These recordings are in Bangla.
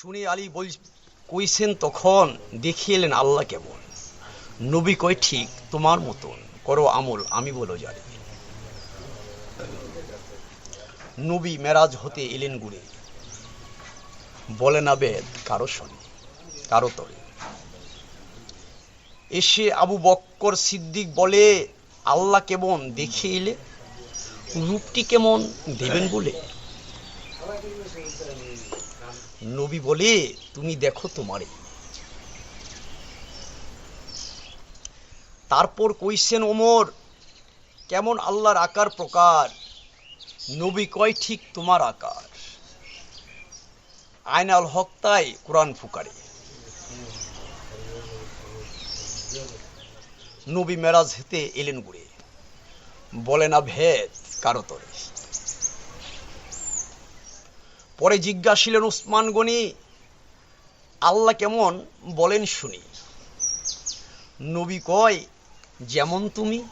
শুনে আলী বল কইছেন তখন দেখিয়ে এলেন আল্লাহ কেমন। নবী কয়, ঠিক, তোমার মতন। করো আমল, আমি বলো জানি। নবী মেরাজ হতে এলেন গুড়ে বলে না বেদ, কারও শোনে কারও তরে। এসে আবু বক্কর সিদ্দিক বলে, আল্লাহ কেমন, দেখে এলে? রূপটি কেমন, দেবেন বলে? নবী বলে, তুমি দেখো তোমারে। তারপর কইছেন, ওমর, কেমন আল্লাহর আকার প্রকার? নবী কয়, ঠিক তোমার আকার। আয়নাল হক তাই কোরআন ফুকারে। নবী মেরাজ হেতে এলেন গুড়ে বলে, না, ভেদ কারও তরে। পরে জিজ্ঞাসিলেন উসমান গনি, আল্লাহ কেমন বলেন শুনি। নবী কয়, যেমন তুমি,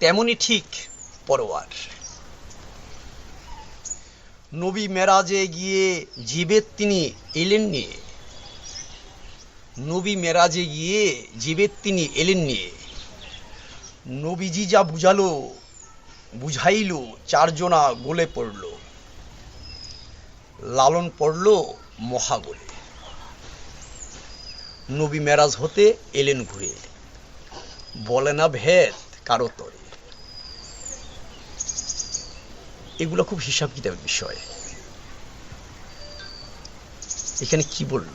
তেমনি ঠিক পরোয়ার। নবী মেরাজে গিয়ে জীবের তিনি এলেন নিয়ে নবী মেরাজে গিয়ে জীবের তিনি এলেন নিয়ে নবীজি যা বুঝালো বুঝাইল, চারজনা গোলে পড়ল। লালন পড়ল মহাগলে নবী মেরাজ হতে এলেন ঘুরে। বলে না ভেদ কারও তরে। এগুলো খুব হিসাব কিতাবের বিষয়। এখানে কি বলল?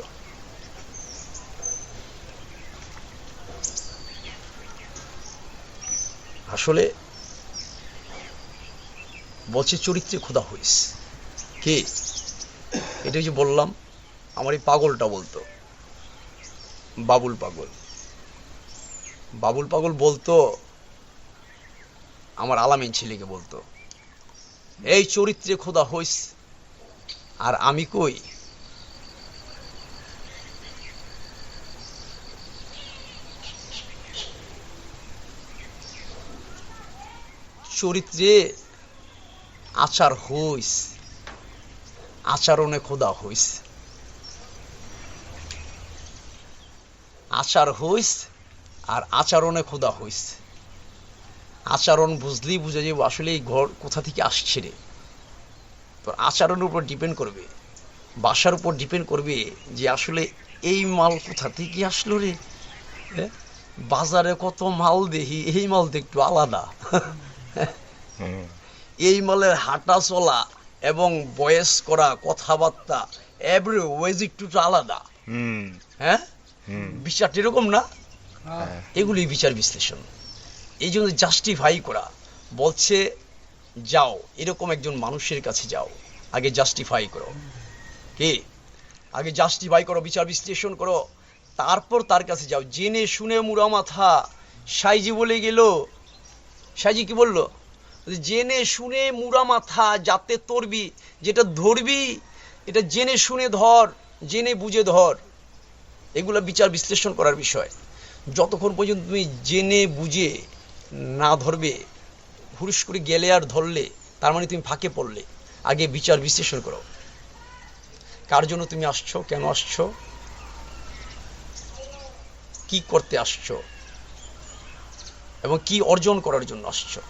আসলে বলছে, চরিত্রে খোদা হইস। কে? এটা যে বললাম, আমার এই পাগলটা বলতো। বাবুল পাগল। বাবুল পাগল বলতো, আমার আলামিন ছেলেকে বলতো। এই চরিত্রে খোদা হইস, আর আমি কই? চরিত্রে আচার হইস আচরণে খোদা হইস আচার হইস আর আচরণে খোদা হইস আচরণ বুঝলেই বুঝে যাব আসলে এই ঘর কোথা থেকে আসছে রে। তোর আচরণের উপর ডিপেন্ড করবে। বাসার উপর ডিপেন্ড করবে যে আসলে এই মাল কোথা থেকে আসলো রে। এ? বাজারে কত মাল দেখি, এই মাল তো একটু আলাদা। এই মালের হাঁটা চলা এবং বয়স করা কথাবার্তা এভরি ওয়েজ একটু আলাদা। হ্যাঁ? বিচারটা এরকম না? হ্যাঁ। এগুলি বিচার বিশ্লেষণ। এই জন্য জাস্টিফাই করা। বলছে যাও এরকম একজন মানুষের কাছে যাও। আগে জাস্টিফাই করো। কি? আগে জাস্টিফাই করো বিচার বিশ্লেষণ করো। তারপর তার কাছে যাও। জেনে শুনে মুড়া মাথা সাইজি বলে গেল। সাইজি কি বলল? জেনে শুনে মুড়া মাথা যাতে তরবি, যেটা ধরবি, এটা জেনে শুনে ধর, জেনে বুঝে ধর। এগুলো বিচার বিশ্লেষণ করার বিষয়। যতক্ষণ পর্যন্ত তুমি জেনে বুঝে না ধরবে, হুরুস করে গেলে আর ধরলে, তার মানে তুমি ফাঁকে পড়লে। আগে বিচার বিশ্লেষণ করো। কার জন্য তুমি আসছো, কেন আসছো? কি করতে আসছো? এবং কি অর্জন করার জন্য আসছো?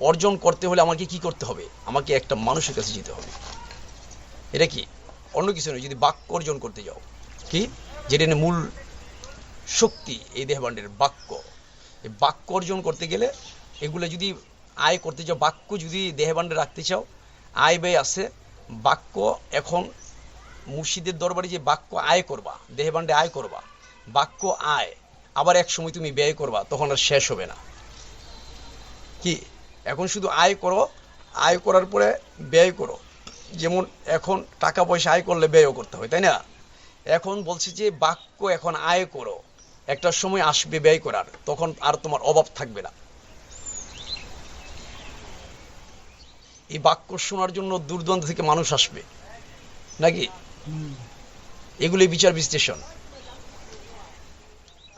অর্জন করতে হলে আমাকে কি করতে হবে? আমাকে একটা মানুষের কাছে যেতে হবে। এটা কি? অন্য কিছু নয়, যদি বাক্য অর্জন করতে যাও। কি? যেটা মূল শক্তি, এই দেহবাণ্ডের বাক্য। এই বাক্য অর্জন করতে গেলে এগুলো যদি আয় করতে চাও বাক্য যদি দেহবাণ্ডে রাখতে চাও, আয় ব্যয় আছে, বাক্য এখন মুর্শিদের দরবারে যে বাক্য আয় করবা দেহবাণ্ডে আয় করবা, বাক্য আয়, আবার এক সময় তুমি ব্যয় করবা, তখন আর শেষ হবে না। কি? এখন শুধু আয় করো, আয় করার পরে ব্যয় করো। যেমন এখন টাকা পয়সা আয় করলে ব্যয়ও করতে হয়, তাই না? এখন বলছি যে বাক্য এখন আয় করো, একটা সময় আসবে ব্যয় করার, তখন আর তোমার অভাব থাকবে না। এই বাক্য শোনার জন্য দূরদূরান্ত থেকে মানুষ আসবে, নাকি? এগুলি বিচার বিশ্লেষণ।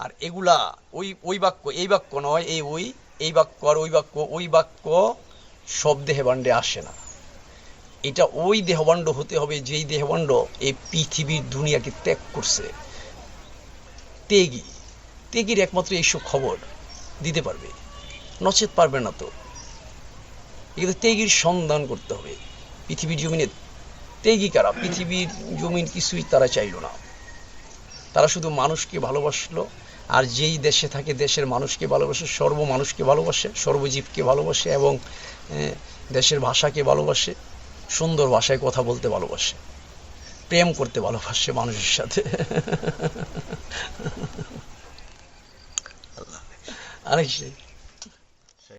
আর এগুলা ওই ওই বাক্য, এই বাক্য নয়, এই ওই এই বাক্য আর ওই বাক্য ওই বাক্য সব দেহে বান্ডে আসে না। এটা ওই দেহবাণ্ড হতে হবে যেই দেহবাণ্ড এই পৃথিবীর দুনিয়াকে ত্যাগ করছে। তেগি তেগির একমাত্র এইসব খবর দিতে পারবে। নচেত পারবে না তো। এগুলো তেগির সন্ধান করতে হবে। পৃথিবীর জমিনে তেগি কারা? পৃথিবীর জমিন কিছুই তারা চাইলো না। তারা শুধু মানুষকে ভালোবাসলো আর যেই দেশে থাকে দেশের মানুষকে ভালোবাসে, সর্ব মানুষকে ভালোবাসে, সর্বজীবকে ভালোবাসে এবং দেশের ভাষাকে ভালোবাসে, সুন্দর ভাষায় কথা বলতে ভালোবাসে, প্রেম করতে ভালোবাসে মানুষের সাথে। আরেক সেই